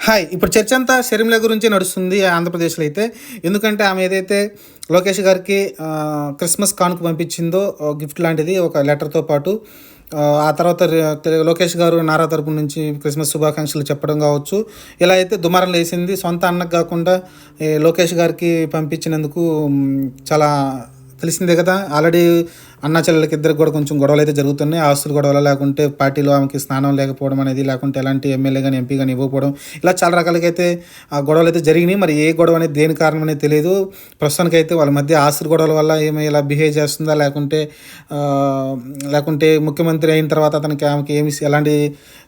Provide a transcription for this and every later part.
Hi. ఇప్పుడు చర్చ అంతా షర్మిల గురించి నడుస్తుంది ఆంధ్రప్రదేశ్లో అయితే. ఎందుకంటే ఆమె ఏదైతే లోకేష్ గారికి క్రిస్మస్ కానుక పంపించిందో గిఫ్ట్ లాంటిది ఒక లెటర్తో పాటు ఆ, తర్వాత లోకేష్ గారు నారా తరపు నుంచి క్రిస్మస్ శుభాకాంక్షలు చెప్పడం కావచ్చు. ఇలా అయితే దుమారం లేసింది. సొంత అన్నకు కాకుండా లోకేష్ గారికి పంపించినందుకు చాలా తెలిసిందే కదా. ఆల్రెడీ అన్న చెల్లెలకి ఇద్దరికి కూడా కొంచెం గొడవలు అయితే జరుగుతున్నాయి. ఆస్తులు గొడవలు లేకుంటే పార్టీలో ఆమెకి స్నానం లేకపోవడం అనేది లేకుంటే ఎలాంటి ఎమ్మెల్యే కానీ ఎంపీ కానీ ఇవ్వకపోవడం ఇలా చాలా రకాలుగా అయితే ఆ గొడవలు అయితే జరిగినాయి. మరి ఏ గొడవ అనేది దేని కారణం అనేది తెలియదు. ప్రస్తుతానికి అయితే వాళ్ళ మధ్య ఆస్తుల గొడవల వల్ల ఏమి ఇలా బిహేవ్ చేస్తుందా లేకుంటే లేకుంటే ముఖ్యమంత్రి అయిన తర్వాత అతనికి ఆమెకి ఏమి ఎలాంటి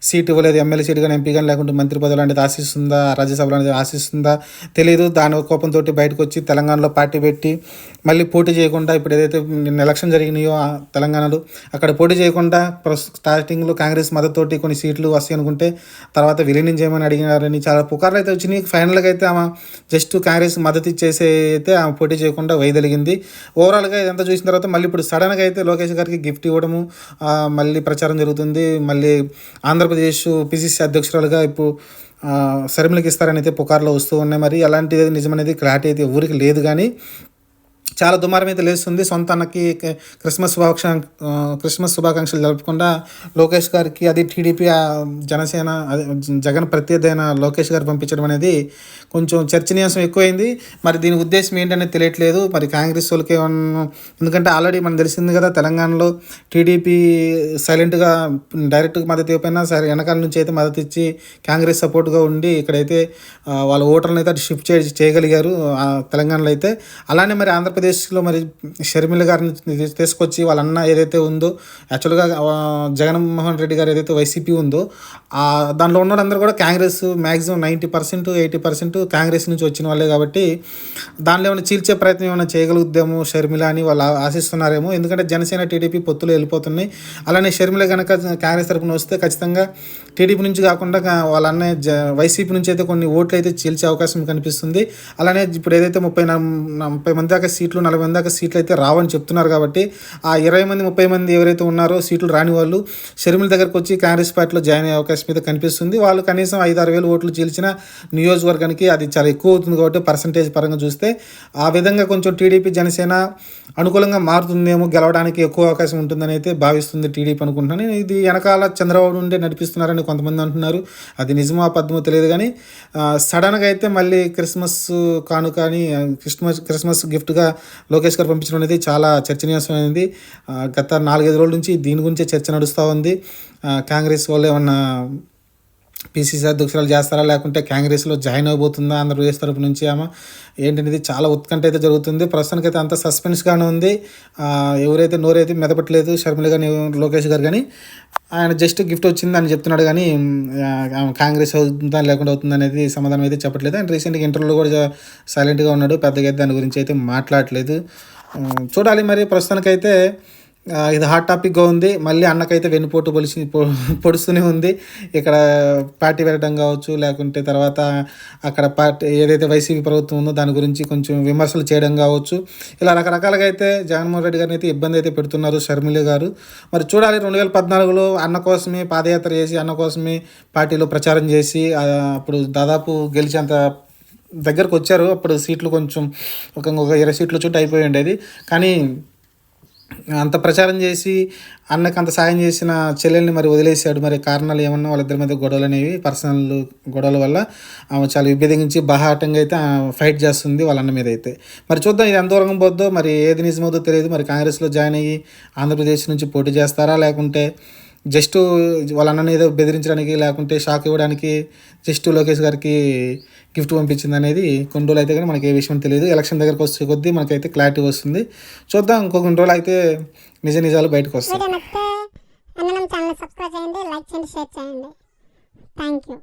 సీట్ ఇవ్వలేదు? ఎమ్మెల్యే సీట్ కానీ ఎంపీ కానీ లేకుంటే మంత్రి పదవి లాంటిది ఆశిస్తుందా? రాజ్యసభ లాంటిది ఆశిస్తుందా? తెలియదు. దాని కోపంతో బయటకు వచ్చి తెలంగాణలో పార్టీ పెట్టి మళ్ళీ పోటీ చేయకుండా ఇప్పుడు ఏదైతే నిన్న ఎలక్షన్ జరిగినాయో తెలంగాణలో అక్కడ పోటీ చేయకుండా స్టార్టింగ్లో కాంగ్రెస్ మద్దతుతోటి కొన్ని సీట్లు వస్తాయి అనుకుంటే తర్వాత విలీనం చేయమని అడిగినారని చాలా పుకార్లు అయితే వచ్చినాయి. ఫైనల్గా అయితే ఆమె జస్ట్ కాంగ్రెస్ మద్దతు ఇచ్చేసి అయితే ఆమె పోటీ చేయకుండా వైదొలిగింది ఓవరాల్గా ఇదంతా చూసిన తర్వాత మళ్ళీ ఇప్పుడు సడన్గా అయితే లోకేష్ గారికి గిఫ్ట్ ఇవ్వడము మళ్ళీ ప్రచారం జరుగుతుంది. మళ్ళీ ఆంధ్రప్రదేశ్ పిసిసి అధ్యక్షురాలుగా ఇప్పుడు ఆ, శర్మిలకి ఇస్తారని అయితే పుకార్లు వస్తూ ఉన్నాయి. మరి అలాంటిది నిజమనేది క్లారిటీ అయితే ఊరికి లేదు కానీ చాలా దుమారం అయితే లేస్తుంది. సొంత అన్నకి క్రిస్మస్ శుభాకాంక్ష క్రిస్మస్ శుభాకాంక్షలు జరుపుకుండా లోకేష్ గారికి అది టీడీపీ జనసేన జగన్ ప్రత్యర్థైన లోకేష్ గారు పంపించడం అనేది కొంచెం చర్చనీయాంశం ఎక్కువైంది. మరి దీని ఉద్దేశం ఏంటనేది తెలియట్లేదు. మరి కాంగ్రెస్ వాళ్ళకి ఎందుకంటే ఆల్రెడీ మనకు తెలిసింది కదా తెలంగాణలో టీడీపీ సైలెంట్గా డైరెక్ట్గా మద్దతు ఇవ్వకపోయినా సరే వెనకాల నుంచి అయితే మద్దతు ఇచ్చి కాంగ్రెస్ సపోర్ట్గా ఉండి ఇక్కడైతే వాళ్ళ ఓటర్లను అయితే అటు షిఫ్ట్ చే చేయగలిగారు తెలంగాణలో అయితే. అలానే మరి ఆంధ్రప్రదేశ్ ఆంధ్రప్రదేశ్లో మరి షర్మిల గారిని తీసుకొచ్చి వాళ్ళ అన్న ఏదైతే ఉందో యాక్చువల్గా జగన్మోహన్ రెడ్డి గారు ఏదైతే వైసీపీ ఉందో దానిలో దాంట్లో కూడా Congress maximum ninety percent eighty percent Congress నుంచి వచ్చిన వాళ్ళే కాబట్టి దానిలో ఏమైనా చీల్చే ప్రయత్నం ఏమైనా చేయగలుగుద్దాము షర్మిల అని వాళ్ళు ఆశిస్తున్నారేమో. ఎందుకంటే జనసేన టీడీపీ పొత్తులు వెళ్ళిపోతున్నాయి. అలానే షర్మిల కనుక కాంగ్రెస్ తరపున వస్తే ఖచ్చితంగా టీడీపీ నుంచి కాకుండా వాళ్ళన్న వాళ్ళ జ వైసీపీ నుంచి అయితే కొన్ని ఓట్లు అయితే చీల్చే అవకాశం కనిపిస్తుంది. అలానే ఇప్పుడు ఏదైతే ముప్పై ముప్పై మంది దాకా సీట్లు సీట్లు నలభై మంది దాకా సీట్లు అయితే రావని చెప్తున్నారు కాబట్టి ఆ ఇరవై మంది ముప్పై మంది ఎవరైతే ఉన్నారో సీట్లు రాని వాళ్ళు షర్మిల దగ్గరకు వచ్చి కాంగ్రెస్ పార్టీలో జాయిన్ అయ్యే అవకాశం అయితే కనిపిస్తుంది. వాళ్ళు కనీసం ఐదు ఆరు వేలు ఓట్లు చీల్చిన నియోజకవర్గానికి అది చాలా ఎక్కువ అవుతుంది కాబట్టి పర్సంటేజ్ పరంగా చూస్తే ఆ విధంగా కొంచెం టీడీపీ జనసేన అనుకూలంగా మారుతుందేమో గెలవడానికి ఎక్కువ అవకాశం ఉంటుందని అయితే భావిస్తుంది టీడీపీ అనుకుంటున్నాను. ఇది వెనకాల చంద్రబాబు నుండే నడిపిస్తున్నారని కొంతమంది అంటున్నారు. అది నిజమో పద్మో తెలియదు కానీ సడన్గా అయితే మళ్ళీ క్రిస్మస్ కానుక అని క్రిస్మస్ క్రిస్మస్ గిఫ్ట్గా లోకేష్ గారు పంపించడం అనేది చాలా చర్చనీయాంశమైంది గత నాలుగైదు రోజుల నుంచి దీని గురించే చర్చ నడుస్తూ ఉంది. కాంగ్రెస్ వాళ్ళు ఏమన్నా పిసిసి అధ్యక్షురాలు చేస్తారా? లేకుంటే కాంగ్రెస్లో జాయిన్ అవబోతుందా ఆంధ్రప్రదేశ్ తరపు నుంచి ఆమె ఏంటనేది చాలా ఉత్కంఠ అయితే జరుగుతుంది. ప్రస్తుతానికి అయితే అంత సస్పెన్స్గానే ఉంది. ఎవరైతే నోరైతే మెదపట్లేదు షర్మిల కానీ లోకేష్ గారు కానీ ఆయన జస్ట్ గిఫ్ట్ వచ్చింది అని చెప్తున్నాడు కానీ కాంగ్రెస్ అవుతుందా లేకుండా అవుతుందా అనేది సమాధానం అయితే చెప్పట్లేదు. అండ్ రీసెంట్గా ఇంటర్వ్యూలో కూడా సైలెంట్గా ఉన్నాడు. పెద్దగా అయితే దాని గురించి అయితే మాట్లాడలేదు. చూడాలి మరి ప్రస్తుతానికైతే. ఇది హాట్ టాపిక్గా ఉంది. మళ్ళీ అన్నకైతే వెన్నుపోటు పొలిచి పొ- పొడుస్తూనే ఉంది. ఇక్కడ పార్టీ పెట్టడం కావచ్చు లేకుంటే తర్వాత అక్కడ పార్టీ ఏదైతే వైసీపీ ప్రభుత్వం ఉందో దాని గురించి కొంచెం విమర్శలు చేయడం కావచ్చు. ఇలా రకరకాలుగా అయితే జగన్మోహన్ రెడ్డి గారిని అయితే ఇబ్బంది అయితే పెడుతున్నారు షర్మిల గారు. మరి చూడాలి రెండు వేల పద్నాలుగులో అన్న కోసమే పాదయాత్ర చేసి అన్న కోసమే పార్టీలో ప్రచారం చేసి అప్పుడు దాదాపు గెలిచేంత దగ్గరకు వచ్చారు. అప్పుడు సీట్లు కొంచెం ఒక ఒక ఇరవై సీట్లు చుట్టూ అయిపోయి ఉండేది. కానీ అంత ప్రచారం చేసి అన్నకు అంత సాయం చేసిన చెల్లెల్ని మరి వదిలేశాడు. మరి కారణాలు ఏమన్నా వాళ్ళిద్దరి మధ్య గొడవలు అనేవి పర్సనల్ గొడవల వల్ల ఆమె చాలా విభేదించి బహాటంగా అయితే ఫైట్ చేస్తుంది వాళ్ళ అన్న మీద అయితే. మరి చూద్దాం ఇది ఎంతవరకు పోద్దో మరి ఏది నిజమవుతుందో తెలియదు. మరి కాంగ్రెస్లో జాయిన్ అయ్యి ఆంధ్రప్రదేశ్ నుంచి పోటీ చేస్తారా? లేకుంటే జస్ట్ వాళ్ళ అన్నని ఏదో బెదిరించడానికి లేకుంటే షాక్ ఇవ్వడానికి జస్ట్ లోకేష్ గారికి గిఫ్ట్ పంపించింది అనేది కొన్ని రోజులు అయితే కానీ మనకి ఏ విషయం తెలియదు. ఎలక్షన్ దగ్గరకు వచ్చే కొద్దీ మనకైతే క్లారిటీ వస్తుంది. చూద్దాం ఇంకో కొన్ని రోజులు అయితే నిజ నిజాలు బయటకు వస్తాయి. ఛానల్ సబ్స్క్రైబ్ చేయండి లైక్ చేయండి షేర్ చేయండి. Thank you